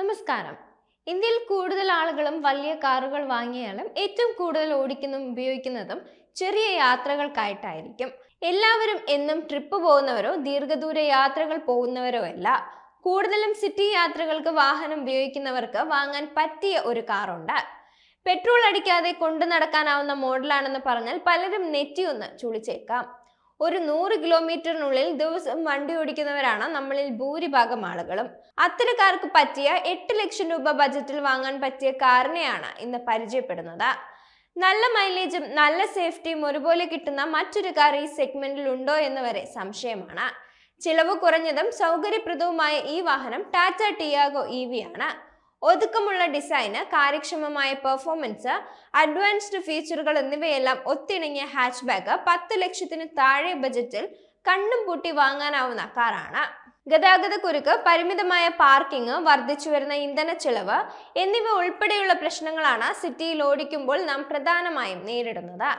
നമസ്കാരം. ഇന്ത്യയിൽ കൂടുതൽ ആളുകളും വലിയ കാറുകൾ വാങ്ങിയാലും ഏറ്റവും കൂടുതൽ ഓടിക്കുന്നതും ഉപയോഗിക്കുന്നതും ചെറിയ യാത്രകൾക്കായിട്ടായിരിക്കും. എല്ലാവരും എന്നും ട്രിപ്പ് പോകുന്നവരോ ദീർഘദൂര യാത്രകൾ പോകുന്നവരോ അല്ല. കൂടുതലും സിറ്റി യാത്രകൾക്ക് വാഹനം ഉപയോഗിക്കുന്നവർക്ക് വാങ്ങാൻ പറ്റിയ ഒരു കാറുണ്ട്. പെട്രോൾ അടിക്കാതെ കൊണ്ടു നടക്കാനാവുന്ന മോഡലാണെന്ന് പറഞ്ഞാൽ പലരും നെറ്റിയൊന്ന് ചുളിച്ചേക്കാം. ഒരു നൂറ് കിലോമീറ്ററിനുള്ളിൽ ദിവസം വണ്ടി ഓടിക്കുന്നവരാണ് നമ്മളിൽ ഭൂരിഭാഗം ആളുകളും. അത്തരക്കാർക്ക് പറ്റിയ എട്ട് ലക്ഷം രൂപ ബജറ്റിൽ വാങ്ങാൻ പറ്റിയ കാറിനെയാണ് ഇന്ന് പരിചയപ്പെടുന്നത്. നല്ല മൈലേജും നല്ല സേഫ്റ്റിയും ഒരുപോലെ കിട്ടുന്ന മറ്റൊരു കാർ ഈ സെഗ്മെന്റിൽ ഉണ്ടോ എന്ന് വരെ സംശയമാണ്. ചിലവ് കുറഞ്ഞതും സൗകര്യപ്രദവുമായ ഈ വാഹനം ടാറ്റ ടിയാഗോ ഇ ആണ്. ഒതുക്കമുള്ള ഡിസൈന് കാര്യക്ഷമമായ പെർഫോമൻസ് അഡ്വാൻസ്ഡ് ഫീച്ചറുകൾ എന്നിവയെല്ലാം ഒത്തിണങ്ങിയ ഹാച്ച് ബാഗ് പത്ത് ലക്ഷത്തിന് താഴെ ബജറ്റിൽ കണ്ണും പൂട്ടി വാങ്ങാനാവുന്ന കാറാണ് ഗതാഗത കുരുക്ക് പരിമിതമായ പാർക്കിംഗ് വർദ്ധിച്ചു വരുന്ന ഇന്ധന ചെലവ് എന്നിവ ഉൾപ്പെടെയുള്ള പ്രശ്നങ്ങളാണ് സിറ്റിയിൽ ഓടിക്കുമ്പോൾ നാം പ്രധാനമായും നേരിടുന്നത്.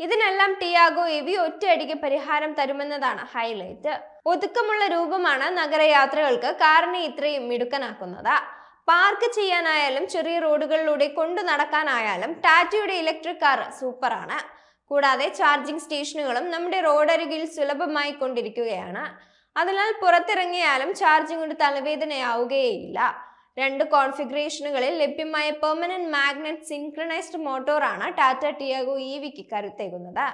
ഇതിനെല്ലാം ടിയാഗോ എവി ഒറ്റയടിക്ക് പരിഹാരം തരുമെന്നതാണ് ഹൈലൈറ്റ് ഒതുക്കമുള്ള രൂപമാണ് നഗരയാത്രകൾക്ക് കാറിനെ ഇത്രയും മിടുക്കനാക്കുന്നത്. പാർക്ക് ചെയ്യാനായാലും ചെറിയ റോഡുകളിലൂടെ കൊണ്ടു നടക്കാനായാലും ടാറ്റയുടെ ഇലക്ട്രിക് കാർ സൂപ്പറാണ്. കൂടാതെ ചാർജിംഗ് സ്റ്റേഷനുകളും നമ്മുടെ റോഡരികിൽ സുലഭമായി കൊണ്ടിരിക്കുകയാണ്. അതിനാൽ പുറത്തിറങ്ങിയാലും ചാർജിംഗ് കൊണ്ട് തലവേദനയാവുകയേയില്ല. രണ്ട് കോൺഫിഗറേഷനുകളിൽ ലഭ്യമായ പെർമനന്റ് മാഗ്നറ്റ് സിൻക്രണൈസ്ഡ് മോട്ടോറാണ് ടാറ്റ ടിയാഗോ ഇ വിക്ക് കരുത്തേകുന്നത്.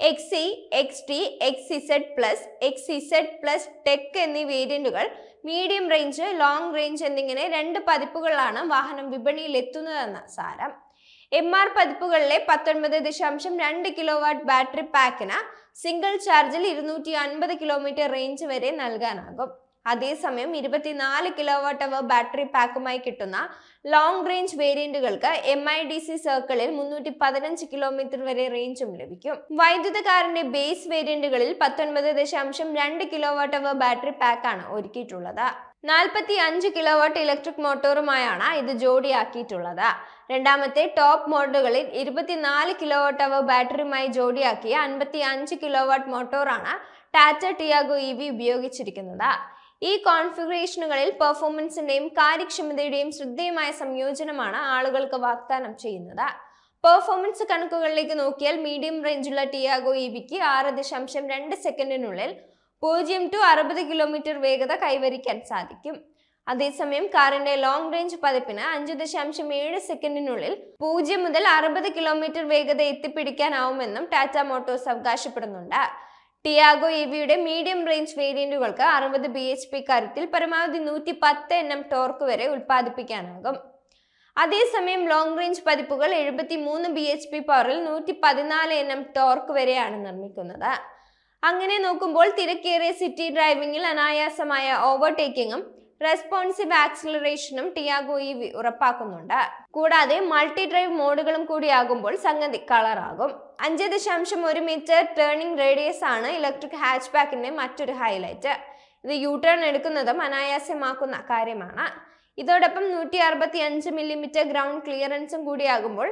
X E X T X Z plus X Z plus tech എന്നീ വേരിയന്റുകൾ മീഡിയം റേഞ്ച് ലോങ് റേഞ്ച് എന്നിങ്ങനെ രണ്ട് പതിപ്പുകളിലാണ് വാഹനം വിപണിയിൽ എത്തുന്നതെന്ന് സാരം. എം ആർ പതിപ്പുകളിലെ പത്തൊൻപത് ദശാംശം രണ്ട് കിലോ വാട്ട് ബാറ്ററി പാക്കിന് സിംഗിൾ ചാർജിൽ ഇരുന്നൂറ്റി അൻപത് കിലോമീറ്റർ റേഞ്ച് വരെ നൽകാനാകും. അതേസമയം ഇരുപത്തിനാല് കിലോ വാട്ട് അവർ ബാറ്ററി പാക്കുമായി കിട്ടുന്ന ലോങ് റേഞ്ച് വേരിയന്റുകൾക്ക് എം ഐ ഡി സി സർക്കിളിൽ മുന്നൂറ്റി പതിനഞ്ച് കിലോമീറ്റർ വരെ റേഞ്ചും ലഭിക്കും. വൈദ്യുത കാറിന്റെ ബേസ് വേരിയന്റുകളിൽ പത്തൊൻപത് ദശാംശം രണ്ട് കിലോ വാട്ട് അവർ ബാറ്ററി പാക്കാണ് ഒരുക്കിയിട്ടുള്ളത്. നാൽപ്പത്തി അഞ്ച് കിലോ വാട്ട് ഇലക്ട്രിക് മോട്ടോറുമായാണ് ഇത് ജോഡിയാക്കിയിട്ടുള്ളത്. രണ്ടാമത്തെ ടോപ്പ് മോഡലുകളിൽ ഇരുപത്തിനാല് കിലോ വാട്ട് അവർ ബാറ്ററിയുമായി ജോഡിയാക്കിയ അൻപത്തി അഞ്ച് കിലോ വാട്ട് മോട്ടോറാണ് ടാറ്റ ടിയാഗോ ഇ വി ഉപയോഗിച്ചിരിക്കുന്നത്. ഈ കോൺഫിഗറേഷനുകളിൽ പെർഫോമൻസിന്റെയും കാര്യക്ഷമതയുടെയും ശ്രദ്ധേയമായ സംയോജനമാണ് ആളുകൾക്ക് വാഗ്ദാനം ചെയ്യുന്നത്. പെർഫോമൻസ് കണക്കുകളിലേക്ക് നോക്കിയാൽ മീഡിയം റേഞ്ചുള്ള ടിയാഗോ ഇ വിക്ക് ആറ് ദശാംശം രണ്ട് സെക്കൻഡിനുള്ളിൽ പൂജ്യം ടു അറുപത് കിലോമീറ്റർ വേഗത കൈവരിക്കാൻ സാധിക്കും. അതേസമയം കാറിന്റെ ലോങ് റേഞ്ച് പതിപ്പിന് അഞ്ച് ദശാംശം ഏഴ് സെക്കൻഡിനുള്ളിൽ പൂജ്യം മുതൽ അറുപത് കിലോമീറ്റർ വേഗത എത്തിപ്പിടിക്കാനാവുമെന്നും ടാറ്റ മോട്ടോഴ്സ് അവകാശപ്പെടുന്നുണ്ട്. ടിയാഗോ ഇവിയുടെ മീഡിയം റേഞ്ച് വേരിയന്റുകൾക്ക് അറുപത് ബി എച്ച് പി കരുത്തിൽ പരമാവധി നൂറ്റി പത്ത് എൻ എം ടോർക്ക് വരെ ഉൽപ്പാദിപ്പിക്കാനാകും. അതേസമയം ലോങ് റേഞ്ച് പതിപ്പുകൾ എഴുപത്തി മൂന്ന് ബി എച്ച് പി പവറിൽ നൂറ്റി പതിനാല് എൻ എം ടോർക്ക് വരെയാണ് നിർമ്മിക്കുന്നത്. അങ്ങനെ നോക്കുമ്പോൾ തിരക്കേറിയ സിറ്റി ഡ്രൈവിംഗിൽ അനായാസമായ ഓവർടേക്കിങ്ങും റെസ്പോൺസീവ് ആക്സിലറേഷനും ടിയാഗോ ഇ വി ഉറപ്പാക്കുന്നുണ്ട്. കൂടാതെ മൾട്ടി ഡ്രൈവ് മോഡുകളും കൂടിയാകുമ്പോൾ സംഗതി കളറാകും. അഞ്ച് ദശാംശം ഒരു മീറ്റർ ടേണിംഗ് റേഡിയസ് ആണ് ഇലക്ട്രിക് ഹാച്ച് ബാക്കിന്റെ മറ്റൊരു ഹൈലൈറ്റ് ഇത് യു ടേൺ എടുക്കുന്നതും അനായാസ്യമാക്കുന്ന കാര്യമാണ്. ഇതോടൊപ്പം നൂറ്റി അറുപത്തി അഞ്ച് മില്ലിമീറ്റർ ഗ്രൗണ്ട് ക്ലിയറൻസും കൂടിയാകുമ്പോൾ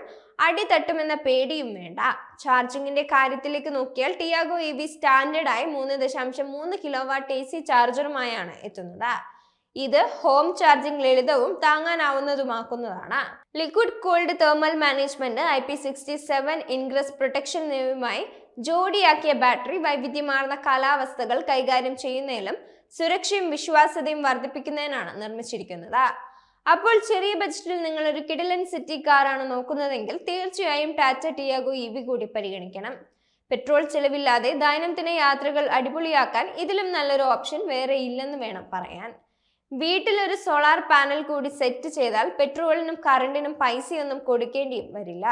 അടി തട്ടുമെന്ന പേടിയും വേണ്ട. ചാർജിങ്ങിന്റെ കാര്യത്തിലേക്ക് നോക്കിയാൽ ടിയാഗോ ഇ വി സ്റ്റാൻഡേർഡായി മൂന്ന് ദശാംശം മൂന്ന് കിലോ വാട്ട് എ സി ചാർജറുമായാണ് എത്തുന്നത്. ഇത് ഹോം ചാർജിംഗ് ലളിതവും താങ്ങാനാവുന്നതുമാക്കുന്നതാണ്. Liquid cooled thermal management I P sixty seven ingress protection എന്നിവയുമായി ജോഡിയാക്കിയ ബാറ്ററി വൈവിധ്യമാർന്ന കാലാവസ്ഥകൾ കൈകാര്യം ചെയ്യുന്നതിലും സുരക്ഷയും വിശ്വാസ്യതയും വർദ്ധിപ്പിക്കുന്നതിനാണ് നിർമ്മിച്ചിരിക്കുന്നത്. അപ്പോൾ ചെറിയ ബജറ്റിൽ നിങ്ങൾ ഒരു കിഡിലൻ സിറ്റി കാറാണ് നോക്കുന്നതെങ്കിൽ തീർച്ചയായും ടാറ്റ ടിയാഗോ ഇ വി കൂടി പരിഗണിക്കണം. പെട്രോൾ ചെലവില്ലാതെ ദൈനംദിന യാത്രകൾ അടിപൊളിയാക്കാൻ ഇതിലും നല്ലൊരു ഓപ്ഷൻ വേറെ ഇല്ലെന്ന് വേണം പറയാൻ. വീട്ടിൽ ഒരു സോളാർ പാനൽ കൂടി സെറ്റ് ചെയ്താൽ പെട്രോളിനും കറണ്ടിനും പൈസയൊന്നും കൊടുക്കേണ്ടിയും വരില്ല.